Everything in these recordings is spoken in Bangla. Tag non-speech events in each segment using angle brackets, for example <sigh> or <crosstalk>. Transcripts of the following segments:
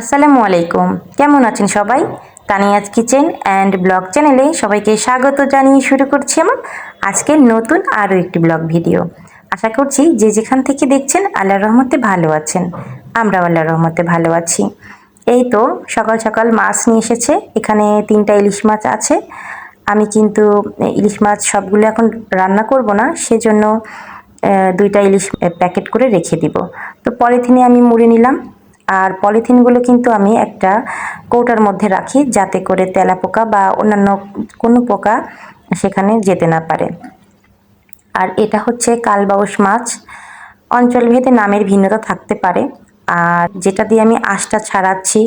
আসসালামু আলাইকুম। কেমন আছেন সবাই? তানিয়াজ কিচেন অ্যান্ড ব্লগ চ্যানেলে সবাইকে স্বাগত জানিয়ে শুরু করছি আমার আজকের নতুন আরও একটি ব্লগ ভিডিও। আশা করছি যে যেখান থেকে দেখছেন আল্লাহর রহমতে ভালো আছেন। আমরাও আল্লাহর রহমতে ভালো আছি। এই তো সকাল সকাল মাছ নিয়ে এসেছে। এখানে তিনটা ইলিশ মাছ আছে। আমি কিন্তু ইলিশ মাছ সবগুলো এখন রান্না করব না, সেজন্য দুইটা ইলিশ প্যাকেট করে রেখে দিব। তো পরে পলিথিনে আমি মুড়ে নিলাম। আর পলিথিনগুলো কিন্তু আমি একটা কৌটার মধ্যে রাখি যাতে করে তেলাপোকা বা অন্যান্য কোনো পোকা সেখানে যেতে না পারে। আর এটা হচ্ছে কালবাউস মাছ। অঞ্চলভেদে নামের ভিন্নতা থাকতে পারে। আর যেটা দিয়ে আমি আঁশটা ছাড়াচ্ছি,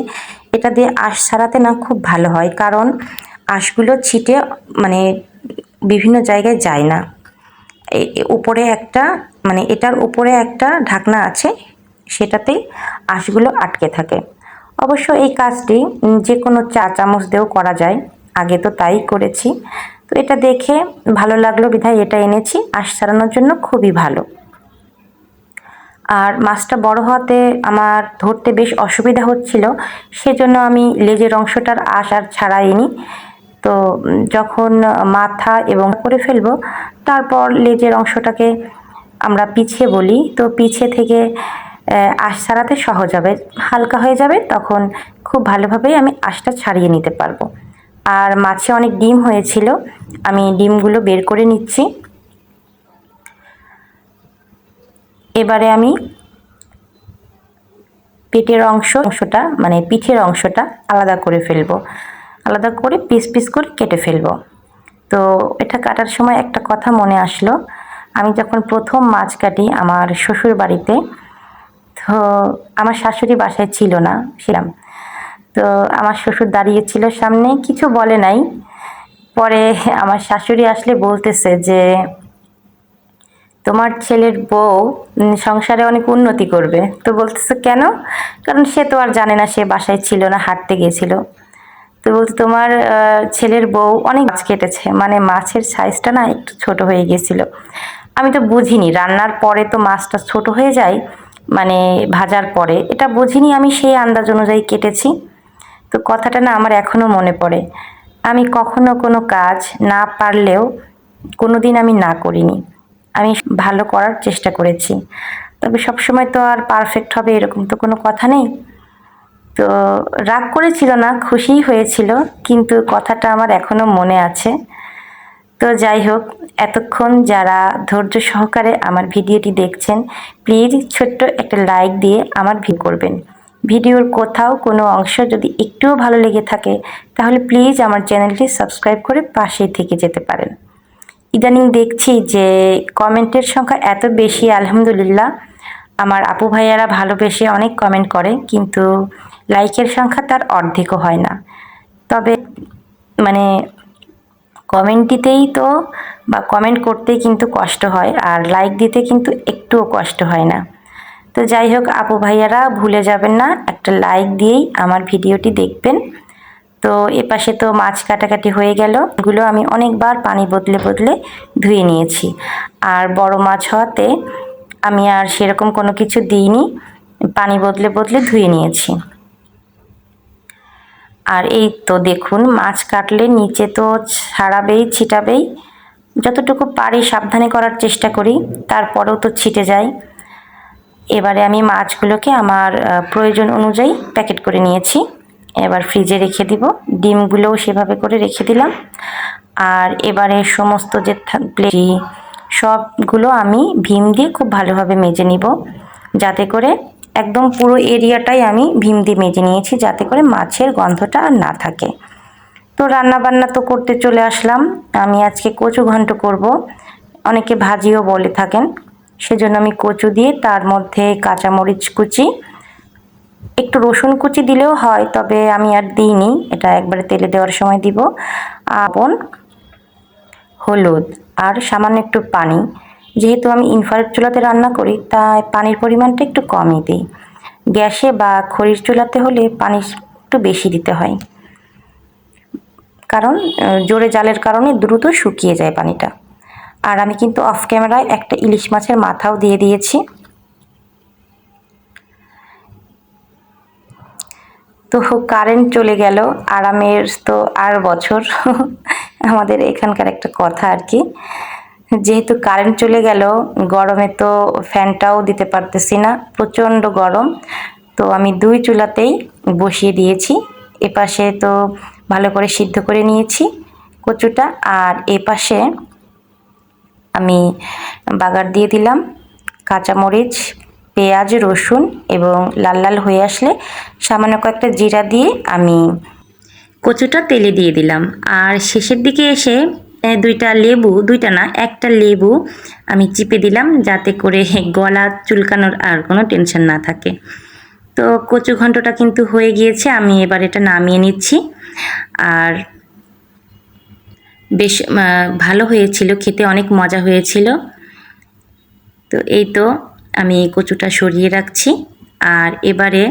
এটা দিয়ে আঁশ ছাড়াতে না খুব ভালো হয়, কারণ আঁশগুলো ছিটে মানে বিভিন্ন জায়গায় যায় না। উপরে একটা মানে এটার উপরে একটা ঢাকনা আছে সেটাতেই আঁশগুলো আটকে থাকে। অবশ্য এই কাজটি যে কোনো চা চামচ দিয়েও করা যায়। আগে তো তাই করেছি। তো এটা দেখে ভালো লাগল বিধায় এটা এনেছি। আঁশ ছাড়ানোর জন্য খুবই ভালো। আর মাছটা বড় হওয়াতে আমার ধরতে বেশ অসুবিধা হচ্ছিল। সেজন্য আমি লেজের অংশটার আশ আর ছাড়াইনি। তো যখন মাথা এবং করে ফেলব, তারপর লেজের অংশটাকে আমরা পিছিয়ে বলি। তো পিছে থেকে আশ ছাড়াতে সহজ হবে। হালকা হয়ে যাবে, তখন খুব ভালোভাবেই আমি আশটা ছাড়িয়ে নিতে পারব। আর মাছে অনেক ডিম হয়েছিল, আমি ডিমগুলো বের করে নিচ্ছি। এবারে আমি পেটের অংশ, অংশটা মানে পিঠের অংশটা আলাদা করে ফেলব। আলাদা করে পিস পিস করে কেটে ফেলব। তো এটা কাটার সময় একটা কথা মনে আসলো। আমি যখন প্রথম মাছ কাটি আমার শ্বশুর বাড়িতে তো আমার শাশুড়ি বাসায় ছিল না, ছিলাম। তো আমার শ্বশুর দাঁড়িয়েছিল সামনে, কিছু বলে নাই। পরে আমার শাশুড়ি আসলে বলতেছে যে, তোমার ছেলের বউ সংসারে অনেক উন্নতি করবে। তো বলতেছে, কেন? কারণ সে তো আর জানে না, সে বাসায় ছিল না, হাঁটতে গিয়েছিল। তো বলতে, তোমার ছেলের বউ অনেক মাছ কেটেছে মানে মাছের সাইজটা না একটু ছোট হয়ে গেছিল আমি তো বুঝিনি, রান্নার পরে তো মাছটা ছোট হয়ে যায় মানে ভাজার পরে। এটা বুঝিনি আমি সেই আন্দাজ অনুযায়ী কেটেছি। তো কথাটা না আমার এখনও মনে পড়ে। আমি কখনো কোনো কাজ না পারলেও কোনো দিন আমি না করিনি। আমি ভালো করার চেষ্টা করেছি। তবে সবসময় তো আর পারফেক্ট হবে এরকম তো কোনো কথা নেই। তো রাগ করেছিল না, খুশিই হয়েছিল, কিন্তু কথাটা আমার এখনও মনে আছে। তো যাই হোক, এতক্ষণ যারা ধৈর্য সহকারে আমার ভিডিওটি দেখছেন প্লিজ ছোট্ট একটা লাইক দিয়ে আমার ভি করবেন। ভিডিওর কোথাও কোনো অংশ যদি একটুও ভালো লেগে থাকে, তাহলে প্লিজ আমার চ্যানেলটি সাবস্ক্রাইব করে পাশেই থেকে যেতে পারেন। ইদানিং দেখছি যে কমেন্টের সংখ্যা এত বেশি, আলহামদুলিল্লাহ। আমার আপু ভাইয়ারা ভালোবেসে অনেক কমেন্ট করে, কিন্তু লাইকের সংখ্যা তার অর্ধেকও হয় না। তবে মানে কমেন্ট দিতেই তো বা কমেন্ট করতেই কিন্তু কষ্ট হয় আর লাইক দিতে কিন্তু একটুও কষ্ট হয় না। তো যাই হোক, আপু ভাইয়ারা ভুলে যাবেন না, একটা লাইক দিয়েই আমার ভিডিওটি দেখবেন। তো এপাশে তো মাছ কাটাকাটি হয়ে গেল, এগুলো আমি অনেকবার পানি বদলে বদলে ধুয়ে নিয়েছি। আর বড় মাছ হওয়াতে আমি আর সেরকম কোনো কিছু দিইনি, পানি বদলে বদলে ধুয়ে নিয়েছি। আর এই তো দেখুন, মাছ কাটলে নিচে তো ছাড়াবেই, ছিটাবেই। যতটুকু পারি সাবধানে করার চেষ্টা করি, তারপরেও তো ছিটে যায়। এবারে আমি মাছগুলোকে আমার প্রয়োজন অনুযায়ী প্যাকেট করে নিয়েছি। এবার ফ্রিজে রেখে দিব, ডিমগুলোও সেভাবে করে রেখে দিলাম। আর এবারে সমস্ত যে প্লেটি সবগুলো আমি ভীম দিয়ে খুব ভালোভাবে মেজে নিব, যাতে করে একদম পুরো এরিয়াটাই আমি ভীম দিয়ে মেজে নিয়েছি যাতে করে মাছের গন্ধটা আর না থাকে। তো রান্না বান্না তো করতে চলে আসলাম। আমি আজকে কচু ঘন্ট করব। অনেকে ভাজিও বলে থাকেন। সেজন্য আমি কচু দিয়ে তার মধ্যে কাঁচামরিচ কুচি, একটু রসুন কুচি দিলেও হয়, তবে আমি আর দিইনি। এটা একবারে তেলে দেওয়ার সময় দিব। আপন হলুদ আর সামান্য একটু পানি। যেহেতু আমি ইনফ্রারেড চুলাতে রান্না করি, তাই পানির পরিমাণটা একটু কমই দিই। গ্যাসে বা খড়ির চুলাতে হলে পানি একটু বেশি দিতে হয়। কারণ জোরে জালের কারণে দ্রুত শুকিয়ে যায় পানিটা। আর আমি কিন্তু অফ ক্যামেরায় একটা ইলিশ মাছের মাথাও দিয়ে দিয়েছি। তো কারেন্ট চলে গেল, আরামের তো আর বছর। <laughs> আমাদের এখানকার একটা কথা আর কি। যেহেতু কারেন্ট চলে গেল, গরমে তো ফ্যানটাও দিতে পারতেছি না, প্রচণ্ড গরম। তো আমি দুই চুলাতেই বসিয়ে দিয়েছি। এপাশে তো ভালো করে সিদ্ধ করে নিয়েছি কচুটা, আর এপাশে আমি বাগার দিয়ে দিলাম কাঁচামরিচ, পেঁয়াজ, রসুন এবং লাল লাল হয়ে আসলে সামান্য কয়েকটা জিরা দিয়ে আমি কচুটা তেলে দিয়ে দিলাম। আর শেষের দিকে এসে দুইটা লেবু, দুইটা না, একটা লেবু আমি চিপে দিলাম যাতে করে গলা চুলকানোর আর কোনো টেনশন না থাকে। তো কচু ঘন্টটা কিন্তু হয়ে গিয়েছে, আমি এবার এটা নামিয়ে নিচ্ছি। আর বেশ ভালো হয়েছিল, খেতে অনেক মজা হয়েছিল। তো এই তো আমি কচুটা সরিয়ে রাখছি। আর এবারে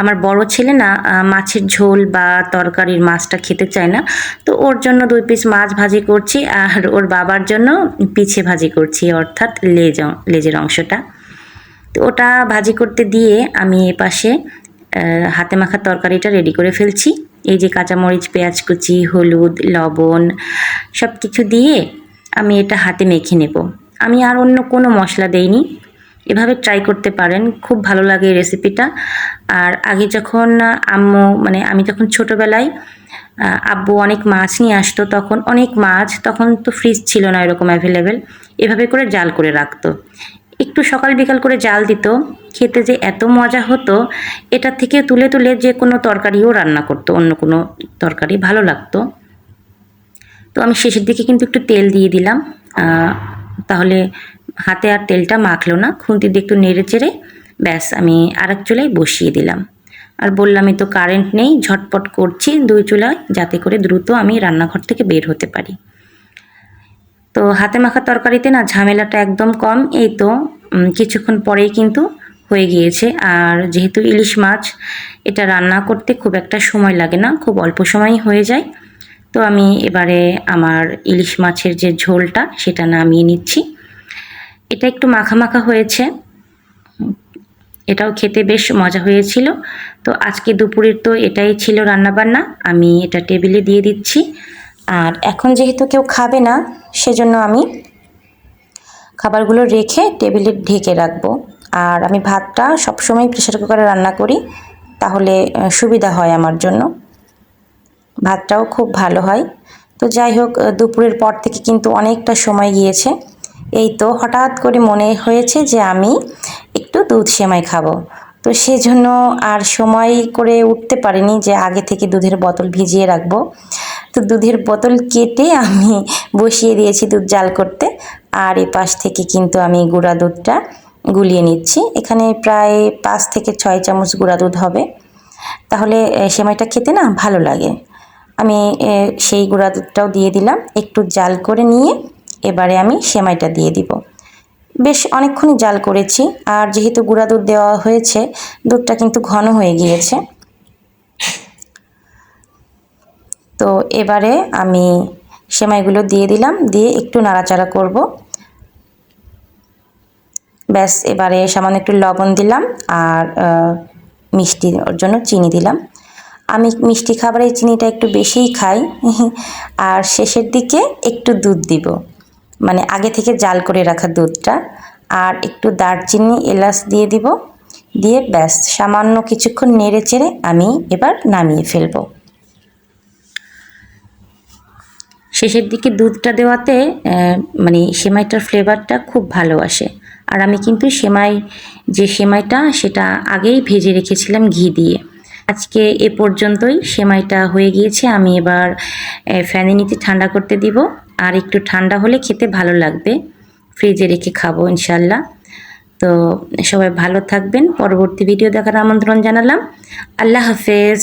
আমার বড় ছেলে না মাছের ঝোল বা তরকারির মাছটা খেতে চায় না। তো ওর জন্য দুই পিস মাছ ভাজি করছি আর ওর বাবার জন্য পিছে ভাজি করছি, অর্থাৎ লেজ, লেজের অংশটা। তো ওটা ভাজি করতে দিয়ে আমি এ পাশে হাতে মাখা তরকারিটা রেডি করে ফেলছি। এই যে কাঁচামরিচ, পেঁয়াজ কুচি, হলুদ, লবণ সব কিছু দিয়ে আমি এটা হাতে মেখে নেব। আমি আর অন্য কোনো মশলা দেইনি। এভাবে ট্রাই করতে পারেন, খুব ভালো লাগে এই রেসিপিটা আর আগে যখন আম্মু মানে আমি যখন ছোটোবেলায় আব্বু অনেক মাছ নিয়ে আসতো, তখন অনেক মাছ, তখন তো ফ্রিজ ছিল না এরকম অ্যাভেলেবেল এভাবে করে জাল করে রাখতো। একটু সকাল বিকাল করে জাল দিত, খেতে যে এত মজা হতো, এটা থেকে তুলে তুলে যে কোনো তরকারিও রান্না করতো, অন্য কোনো তরকারি ভালো লাগতো। তো আমি শেষের দিকে কিন্তু একটু তেল দিয়ে দিলাম তাহলে হাতে আর তেলটা মাখলো না খুন্তি দিয়ে একটু নেড়ে চেড়ে, ব্যাস আমি আর এক চুলায় বসিয়ে দিলাম। আর বললামই তো কারেন্ট নেই, ঝটপট করছি দুই চুলায় যাতে করে দ্রুত আমি রান্নাঘর থেকে বের হতে পারি। তো হাতে মাখা তরকারিতে না ঝামেলাটা একদম কম, এই তো কিছুক্ষণ পরেই কিন্তু হয়ে গিয়েছে। আর যেহেতু ইলিশ মাছ, এটা রান্না করতে খুব একটা সময় লাগে না, খুব অল্প সময়ই হয়ে যায়। তো আমি এবারে আমার ইলিশ মাছের যে ঝোলটা, সেটা নামিয়ে নিচ্ছি। এটা একটু মাখা মাখা হয়েছে। এটাও খেতে বেশ মজা হয়েছিল। তো আজকে দুপুরের তো এটাই ছিল রান্নাবান্না। আমি এটা টেবিলে দিয়ে দিচ্ছি। আর এখন যেহেতু কেউ খাবে না, সেজন্য আমি খাবারগুলো রেখে টেবিলে ঢেকে রাখব। আর আমি ভাতটা সবসময় প্রেশার কুকারে রান্না করি, তাহলে সুবিধা হয় আমার জন্য। ভাতটাও খুব ভালো হয়। তো যাই হোক দুপুরের পর থেকে কিন্তু অনেকটা সময় গিয়েছে। এই তো হঠাৎ করে মনে হয়েছে যে আমি একটু দুধ সেমাই খাব। তো সেজন্য আর সময় করে উঠতে পারিনি যে আগে থেকে দুধের বোতল ভিজিয়ে রাখব। তো দুধের বোতল কেটে আমি বসিয়ে দিয়েছি দুধ জাল করতে। আর এ পাশ থেকে কিন্তু আমি গুঁড়া দুধটা গুলিয়ে নিচ্ছি। এখানে প্রায় পাঁচ থেকে ছয় চামচ গুঁড়া দুধ হবে। তাহলে সেমাইটা খেতে না ভালো লাগে। আমি সেই গুঁড়া দুধটাও দিয়ে দিলাম। একটু জাল করে নিয়ে এবারে আমি সেমাইটা দিয়ে দিব। বেশ অনেকক্ষণই জাল করেছি আর যেহেতু গুঁড়া দুধ দেওয়া হয়েছে দুধটা কিন্তু ঘন হয়ে গিয়েছে। তো এবারে আমি সেমাইগুলো দিয়ে দিলাম দিয়ে একটু নাড়াচাড়া করব। ব্যাস এবারে সামান্য একটু লবণ দিলাম আর আহ, মিষ্টি ওর জন্য চিনি দিলাম। আমি মিষ্টি খাবারে চিনিটা একটু বেশিই খাই আর শেষের দিকে একটু দুধ দিব। মানে আগে থেকে জাল করে রাখা দুধটা আর একটু দারচিনি এলাচ দিয়ে দিব। দিয়ে ব্যাস, সামান্য কিছুক্ষণ নেড়ে চেড়ে আমি এবার নামিয়ে ফেলব। শেষের দিকে দুধটা দেওয়াতে মানে সেমাইটার ফ্লেভারটা খুব ভালো আসে। আর আমি কিন্তু সেমাই, যে সেমাইটা সেটা আগেই ভেজে রেখেছিলাম ঘি দিয়ে। আজকে এ পর্যন্তই। সেমাইটা হয়ে গিয়েছে, আমি এবার ফ্যানে নিতে ঠান্ডা করতে দিব। আর একটু ঠান্ডা হলে খেতে ভালো লাগবে। ফ্রিজে রেখে খাব ইনশাল্লাহ তো সবাই ভালো থাকবেন। পরবর্তী ভিডিও দেখার আমন্ত্রণ জানালাম। আল্লাহ হাফেজ।